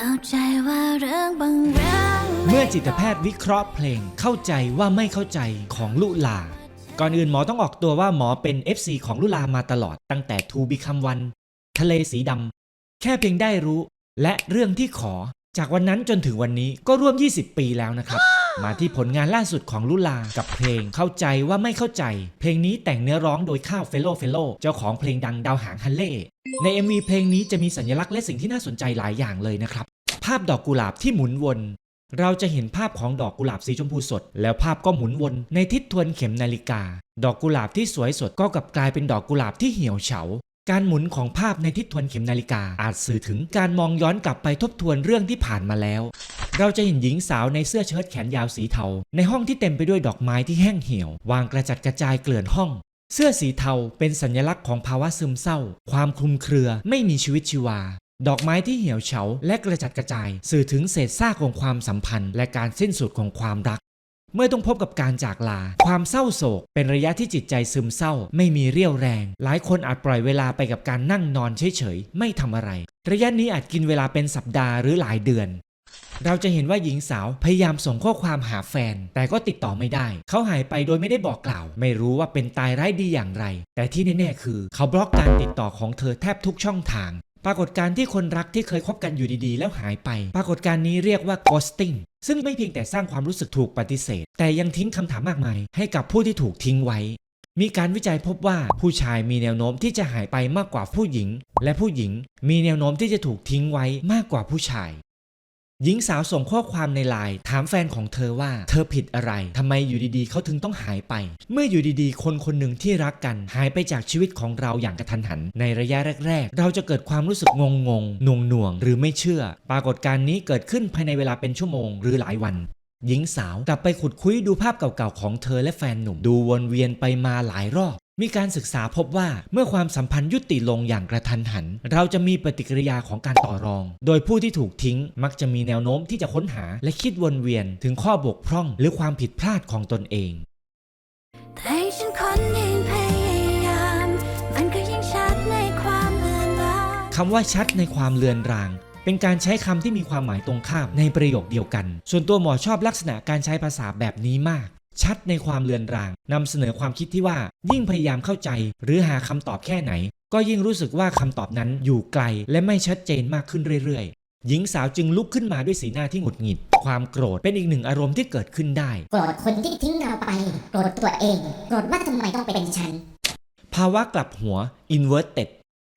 เข้าใจว่าเรื่องบางเรื่องเมื่อจิตแพทย์วิเคราะห์เพลงเข้าใจว่าไม่เข้าใจของลุลา ก่อนอื่นหมอต้องออกตัวว่าหมอเป็น FC ของลุลามาตลอดตั้งแต่ To Become One ทะเลสีดำแค่เพียงได้รู้ และเรื่องที่ขอ จากวันนั้นจนถึงวันนี้ก็ร่วม 20 ปีแล้วนะครับ มาที่ผลงานล่าสุดของลุลากับเพลงเข้าใจว่าไม่เข้าใจ เพลงนี้แต่งเนื้อร้องโดยข้าวเฟลโลเฟลโลเจ้าของเพลงดังดาวหางฮันเล่ใน MV เพลงนี้จะมีสัญลักษณ์และสิ่งที่น่าสนใจหลายอย่างเลยนะครับ ภาพดอกกุหลาบที่หมุนวน เราจะเห็นภาพของดอกกุหลาบสีชมพูสด แล้วภาพก็หมุนวน ในทิศทวนเข็มนาฬิกา ดอกกุหลาบที่สวยสดก็กลับกลายเป็นดอกกุหลาบที่เหี่ยวเฉา การหมุนของภาพในทิศทวนเข็มนาฬิกา อาจสื่อถึงการมองย้อนกลับไปทบทวนเรื่องที่ผ่านมาแล้ว เราจะเห็นหญิงสาวในเสื้อเชิ้ตแขนยาวสีเทา ในห้องที่เต็มไปด้วยดอกไม้ที่แห้งเหี่ยว วางกระจัดกระจายเกลื่อนห้อง เสื้อสีเทาเป็นสัญลักษณ์ของภาวะซึมเศร้า ความคลุมเครือไม่มีชีวิตชีวา ดอกไม้ที่เหี่ยวเฉาและกระจัดกระจาย สื่อถึงเศษซากของความสัมพันธ์ และการสิ้นสุดของความรัก เมื่อต้องพบกับการจากลา ความเศร้าโศก เป็นระยะที่จิตใจซึมเศร้า ไม่มีเรี่ยวแรง หลายคนอาจปล่อยเวลาไปกับการนั่งนอนเฉยๆ ไม่ทำอะไร ระยะนี้อาจกินเวลาเป็นสัปดาห์หรือหลายเดือนเราจะเห็นว่าหญิงสาวพยายามส่งข้อความหาแฟน แต่ก็ติดต่อไม่ได้ เขาหายไปโดยไม่ได้บอกกล่าว ไม่รู้ว่าเป็นตายร้ายดีอย่างไร แต่ที่แน่ๆคือ เขาบล็อกการติดต่อของเธอแทบทุกช่องทาง ปรากฏการณ์ที่คนรักที่เคยคบกันอยู่ดีๆ แล้วหายไป ปรากฏการณ์นี้เรียกว่า ghosting ซึ่งไม่เพียงแต่สร้างความรู้สึกถูกปฏิเสธ แต่ยังทิ้งคำถามมากมาย ให้กับผู้ที่ถูกทิ้งไว้ มีการวิจัยพบว่าผู้ชายมีแนวโน้มที่จะหายไปมากกว่าผู้หญิง และผู้หญิงมีแนวโน้มที่จะถูกทิ้งไว้มากกว่าผู้ชาย หญิงสาวส่งข้อความในไลน์ถามแฟนของเธอว่า เธอผิดอะไรทำไมอยู่ดีๆเขาถึงต้องหายไป เมื่ออยู่ดีๆ คนคนหนึ่งที่รักกันหายไปจากชีวิตของเราอย่างกระทันหัน ในระยะแรก ๆ เราจะเกิดความรู้สึกงงงๆหน่วงหน่วงๆหรือไม่เชื่อ ปรากฏการณ์นี้เกิดขึ้นภายในเวลาเป็นชั่วโมงหรือหลายวันหญิงสาวกลับไปขุดคุยดูภาพเก่าๆของเธอและแฟนหนุ่ม ดูวนเวียนไปมาหลายรอบ มีการศึกษาพบว่าเมื่อความสัมพันธ์ยุติลงอย่างกระทันหัน เราจะมีปฏิกิริยาของการต่อรอง โดยผู้ที่ถูกทิ้งมักจะมีแนวโน้มที่จะค้นหาและคิดวนเวียนถึงข้อบกพร่องหรือความผิดพลาดของตนเองแต่ฉันคนยิ่งพยายามมันก็ยิ่งชัดในความเลือนลางคำว่าชัดในความเลือนรางเป็นการใช้คำที่มีความหมายตรงข้ามในประโยคเดียวกัน ส่วนตัวหมอชอบลักษณะการใช้ภาษาแบบนี้มาก ชัดในความเลือนรางนำเสนอความคิดที่ว่า ยิ่งพยายามเข้าใจ หรือหาคำตอบแค่ไหน ก็ยิ่งรู้สึกว่าคำตอบนั้นอยู่ไกล และไม่ชัดเจนมากขึ้นเรื่อยๆ หญิงสาวจึงลุกขึ้นมาด้วยสีหน้าที่หงุดหงิด ความโกรธเป็นอีกหนึ่งอารมณ์ที่เกิดขึ้นได้ โกรธคนที่ทิ้งเราไป โกรธตัวเอง โกรธว่าทำไมต้องเป็นฉัน ภาวะกลับหัว inverted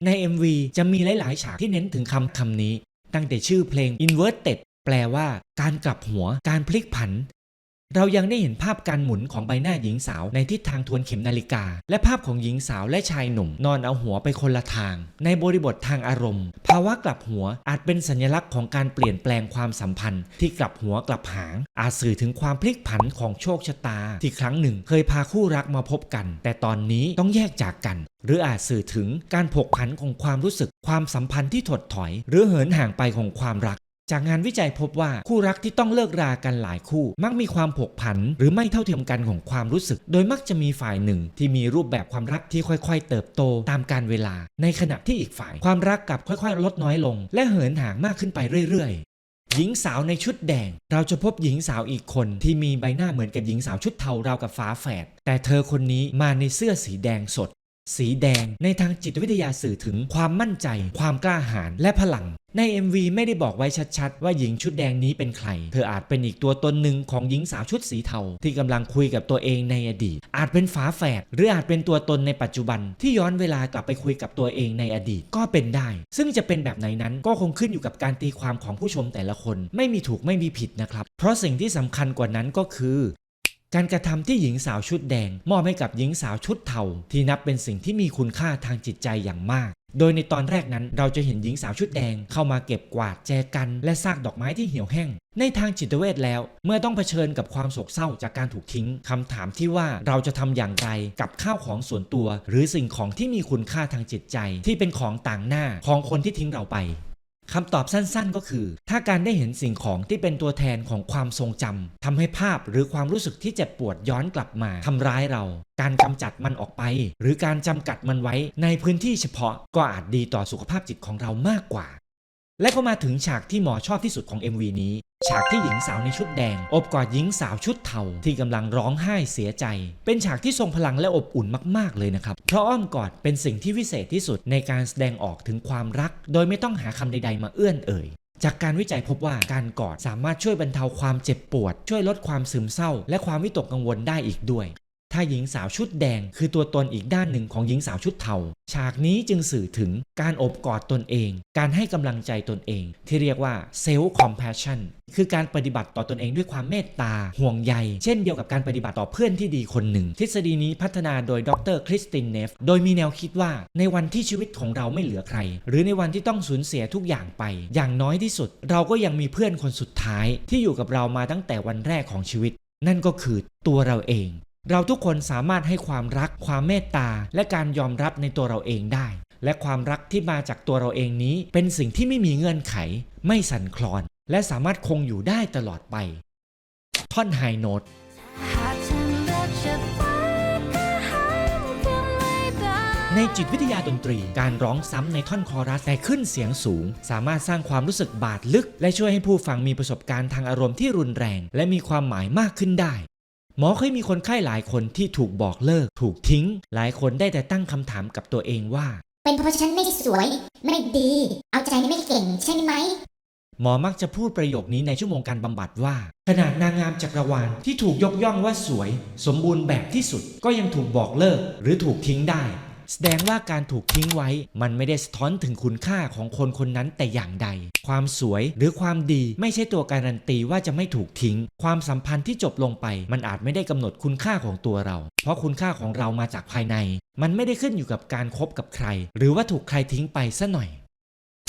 ใน MV จะมีหลายๆ ฉากที่เน้นถึงคำคำนี้ ตั้งแต่ชื่อเพลง inverted แปลว่า การกลับหัว การพลิกผัน เรายังได้เห็นภาพการหมุนของใบหน้าหญิงสาวในทิศทางทวนเข็มนาฬิกา และภาพของหญิงสาวและชายหนุ่ม นอนเอาหัวไปคนละทาง ในบริบททางอารมณ์ ภาวะกลับหัวอาจเป็นสัญลักษณ์ของการเปลี่ยนแปลงความสัมพันธ์ ที่กลับหัวกลับหาง อาจสื่อถึงความพลิกผันของโชคชะตา ที่ครั้งหนึ่งเคยพาคู่รักมาพบกัน แต่ตอนนี้ต้องแยกจากกัน หรืออาจสื่อถึงการผกผันของความรู้สึก ความสัมพันธ์ที่ถดถอย หรือเหินห่างไปของความรัก จากงานวิจัยพบว่าคู่รักที่ต้องเลิกรากันหลายคู่ มักมีความผกผัน หรือไม่เท่าเทียมกันของความรู้สึก โดยมักจะมีฝ่ายหนึ่ง ที่มีรูปแบบความรักที่ค่อย ๆ เติบโตตามการเวลา ในขณะที่อีกฝ่าย ความรักกลับค่อย ๆ ลดน้อยลง และเหินห่างมากขึ้นไปเรื่อยๆหญิงสาวในชุดแดง เราจะพบหญิงสาวอีกคนที่มีใบหน้าเหมือนกับหญิงสาวชุดเทาราวกับฟ้าแฝดแต่เธอคนนี้มาในเสื้อสีแดงสด สีแดง ในทางจิตวิทยาสื่อถึงความมั่นใจ ความกล้าหาญและพลัง ใน MV ไม่ได้บอกไว้ชัดๆ ว่าหญิงชุดแดงนี้เป็นใคร เธออาจเป็นอีกตัวตนหนึ่งของหญิงสาวชุดสีเทา ที่กำลังคุยกับตัวเองในอดีต อาจเป็นฝาแฝดหรืออาจเป็นตัวตนในปัจจุบัน ที่ย้อนเวลากลับไปคุยกับตัวเองในอดีตก็เป็นได้ ซึ่งจะเป็นแบบไหนนั้นก็คงขึ้นอยู่กับการตีความของผู้ชมแต่ละคน ไม่มีถูกไม่มีผิดนะครับ เพราะสิ่งที่สำคัญกว่านั้นก็คือ การกระทำที่หญิงสาวชุดแดง มอบให้กับหญิงสาวชุดเทาที่นับเป็นสิ่งที่มีคุณค่าทางจิตใจอย่างมากโดยในตอนแรกนั้นเราจะเห็นหญิงสาวชุดแดงเข้ามาเก็บกวาดแจกันและซากดอกไม้ที่เหี่ยวแห้ง ในทางจิตเวชแล้ว เมื่อต้องเผชิญกับความโศกเศร้าจากการถูกทิ้งคำถามที่ว่าเราจะทำอย่างไรกับข้าวของส่วนตัว หรือสิ่งของที่มีคุณค่าทางจิตใจ ที่เป็นของต่างหน้าของคนที่ทิ้งเราไป คำตอบสั้นๆ ก็คือ ถ้าการได้เห็นสิ่งของที่เป็นตัวแทนของความทรงจำทำให้ภาพหรือความรู้สึกที่เจ็บปวดย้อนกลับมาทำร้ายเรา การกำจัดมันออกไป หรือการจำกัดมันไว้ในพื้นที่เฉพาะก็อาจดีต่อสุขภาพจิตของเรามากกว่า และก็มาถึงฉากที่หมอชอบที่สุดของ MV นี้ ฉากที่หญิงสาวในชุดแดง อบกอดหญิงสาวชุดเทาที่กำลังร้องไห้เสียใจ เป็นฉากที่ทรงพลังและอบอุ่นมากๆเลยนะครับ เพราะอ้อมกอดเป็นสิ่งที่วิเศษที่สุดในการแสดงออกถึงความรัก โดยไม่ต้องหาคำใด ๆ มาเอื้อนเอ่ยจากการวิจัยพบว่าการกอดสามารถช่วยบรรเทาความเจ็บปวด ช่วยลดความซึมเศร้า และความวิตกกังวลได้อีกด้วย ถ้าหญิงสาวชุดแดงคือตัวตนอีกด้านหนึ่งของหญิงสาวชุดเทา ฉากนี้จึงสื่อถึงการอบกอดตนเอง การให้กำลังใจตนเอง ที่เรียกว่า self compassion คือการปฏิบัติต่อตนเองด้วยความเมตตา ห่วงใย เช่นเดียวกับการปฏิบัติต่อเพื่อนที่ดีคนหนึ่ง ทฤษฎีนี้พัฒนาโดยดรคริสตินเนฟ โดยมีแนวคิดว่าในวันที่ชีวิตของเราไม่เหลือใคร หรือในวันที่ต้องสูญเสียทุกอย่างไป อย่างน้อยที่สุด เราก็ยังมีเพื่อนคนสุดท้าย ที่อยู่กับเรามาตั้งแต่วันแรกของชีวิต นั่นก็คือตัวเราเอง เราทุกคนสามารถให้ความรัก ความเมตตา และการยอมรับในตัวเราเองได้ และความรักที่มาจากตัวเราเองนี้ เป็นสิ่งที่ไม่มีเงื่อนไข ไม่สั่นคลอน และสามารถคงอยู่ได้ตลอดไป ท่อนไฮโน้ตในจิตวิทยาดนตรี การร้องซ้ำในท่อนคอรัสแต่ขึ้นเสียงสูง สามารถสร้างความรู้สึกบาดลึก และช่วยให้ผู้ฟังมีประสบการณ์ทางอารมณ์ที่รุนแรง และมีความหมายมากขึ้นได้ หมอเคยมีคนไข้หลายคนที่ถูกบอกเลิก ถูกทิ้ง หลายคนได้แต่ตั้งคำถามกับตัวเองว่า เป็นเพราะฉันไม่สวย ไม่ดี เอาใจไม่เก่งใช่ไหมหมอมักจะพูดประโยคนี้ในชั่วโมงการบำบัดว่า ขนาดนางงามจักรวาลที่ถูกยกย่องว่าสวย สมบูรณ์แบบที่สุดก็ยังถูกบอกเลิก หรือถูกทิ้งได้ แสดงว่าการถูกทิ้งไว้ มันไม่ได้สะท้อนถึงคุณค่าของคนคนนั้นแต่อย่างใด ความสวยหรือความดีไม่ใช่ตัวการันตีว่าจะไม่ถูกทิ้ง ความสัมพันธ์ที่จบลงไป มันอาจไม่ได้กำหนดคุณค่าของตัวเรา เพราะคุณค่าของเรามาจากภายใน มันไม่ได้ขึ้นอยู่กับการคบกับใคร หรือว่าถูกใครทิ้งไปซะหน่อย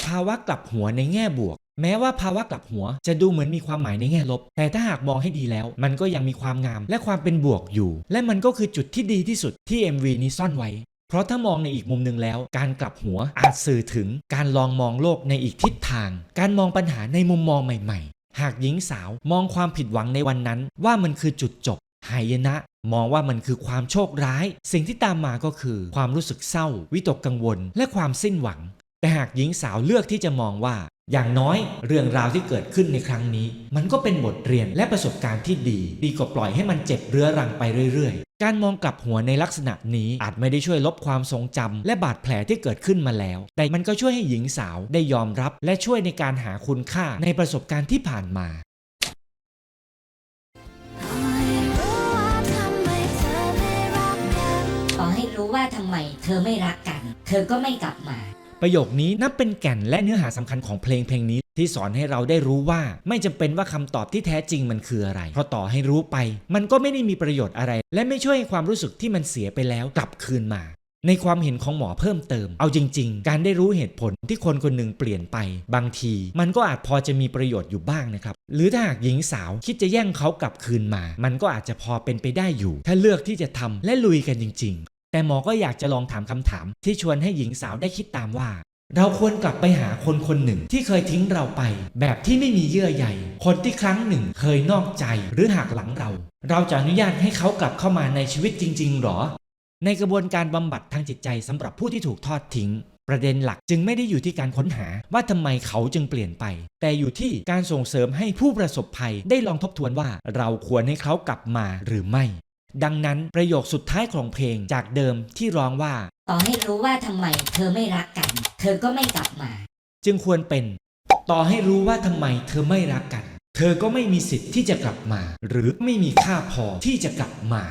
ภาวะกลับหัวในแง่บวกแม้ว่าภาวะกลับหัวจะดูเหมือนมีความหมายในแง่ลบ แต่ถ้าหากมองให้ดีแล้ว มันก็ยังมีความงามและความเป็นบวกอยู่ และมันก็คือจุดที่ดีที่สุดที่ MV นี้ซ่อนไว้ เพราะถ้ามองในอีกมุมหนึ่งแล้ว การกลับหัวอาจสื่อถึงการลองมองโลกในอีกทิศทาง การมองปัญหาในมุมมองใหม่ ๆ หากหญิงสาวมองความผิดหวังในวันนั้น ว่ามันคือจุดจบหายนะ มองว่ามันคือความโชคร้าย สิ่งที่ตามมาก็คือ ความรู้สึกเศร้า วิตกกังวล และความสิ้นหวัง แต่หากหญิงสาวเลือกที่จะมองว่า อย่างน้อยเรื่องราวที่เกิดขึ้นในครั้งนี้ มันก็เป็นบทเรียนและประสบการณ์ที่ดี ดีกว่าปล่อยให้มันเจ็บเรื้อรังไปเรื่อยๆ การมองกลับหัวในลักษณะนี้อาจไม่ได้ช่วยลบความทรงจำและบาดแผลที่เกิดขึ้นมาแล้ว แต่มันก็ช่วยให้หญิงสาวได้ยอมรับ และช่วยในการหาคุณค่าในประสบการณ์ที่ผ่านมาขอให้รู้ว่าทำไมเธอไม่รักกันขอให้รู้ว่าทำไมเธอไม่รักกันเธอก็ไม่กลับมา ประโยคนี้นับเป็นแก่นและเนื้อหาสำคัญของเพลงเพลงนี้ ที่สอนให้เราได้รู้ว่าไม่จำเป็นว่าคำตอบที่แท้จริงมันคืออะไร เพราะต่อให้รู้ไป มันก็ไม่ได้มีประโยชน์อะไร และไม่ช่วยให้ความรู้สึกที่มันเสียไปแล้วกลับคืนมาในความเห็นของหมอเพิ่มเติม เอาจริง ๆ การได้รู้เหตุผลที่คนคนหนึ่งเปลี่ยนไป บางที มันก็อาจพอจะมีประโยชน์อยู่บ้างนะครับ หรือถ้าหากหญิงสาวคิดจะแย่งเขากลับคืนมา มันก็อาจจะพอเป็นไปได้อยู่ ถ้าเลือกที่จะทำและลุยกันจริง แต่หมอก็อยากจะลองถามคำถาม ที่ชวนให้หญิงสาวได้คิดตามว่า เราควรกลับไปหาคนคนหนึ่งที่เคยทิ้งเราไป แบบที่ไม่มีเยื่อใยคนที่ครั้งหนึ่งเคยนอกใจหรือหักหลังเรา เราจะอนุญาตให้เขากลับเข้ามาในชีวิตจริง ๆหรอ ในกระบวนการบำบัดทางจิตใจสำหรับผู้ที่ถูกทอดทิ้งประเด็นหลักจึงไม่ได้อยู่ที่การค้นหาว่าทำไมเขาจึงเปลี่ยนไป แต่อยู่ที่การส่งเสริมให้ผู้ประสบภัยได้ลองทบทวนว่าเราควรให้เขากลับมาหรือไม่ ดังนั้นประโยคสุดท้ายของเพลงจากเดิมที่ร้องว่า ต่อให้รู้ว่าทำไมเธอไม่รักกัน เธอก็ไม่กลับมา จึงควรเป็น ต่อให้รู้ว่าทำไมเธอไม่รักกัน เธอก็ไม่มีสิทธิ์ที่จะกลับมา หรือไม่มีค่าพอที่จะกลับมา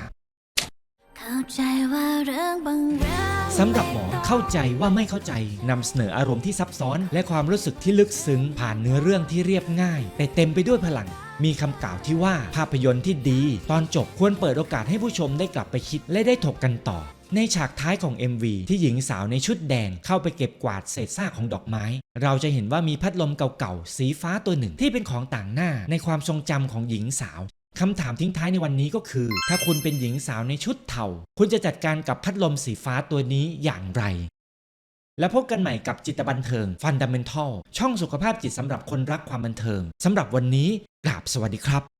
เข้าใจว่าเรื่องบางเรื่องสำหรับหมอเข้าใจว่าไม่เข้าใจนำเสนออารมณ์ที่ซับซ้อน และความรู้สึกที่ลึกซึ้งผ่านเนื้อเรื่องที่เรียบง่าย แต่เต็มไปด้วยพลัง มีคำกล่าวที่ว่าภาพยนตร์ที่ดี ตอนจบควรเปิดโอกาสให้ผู้ชมได้กลับไปคิดและได้ถกกันต่อ ในฉากท้ายของ MV ที่หญิงสาวในชุดแดงเข้าไปเก็บกวาดเศษซากของดอกไม้ เราจะเห็นว่ามีพัดลมเก่าๆ สีฟ้าตัวหนึ่งที่เป็นของต่างหน้าในความทรงจำของหญิงสาวคำถามทิ้งท้ายในวันนี้ก็คือ ถ้าคุณเป็นหญิงสาวในชุดเทาคุณจะจัดการกับพัดลมสีฟ้าตัวนี้อย่างไร แล้วพบกันใหม่กับจิตบันเทิงฟันดัมเมนทัลช่องสุขภาพจิตสำหรับคนรักความบันเทิงสำหรับวันนี้กราบสวัสดีครับ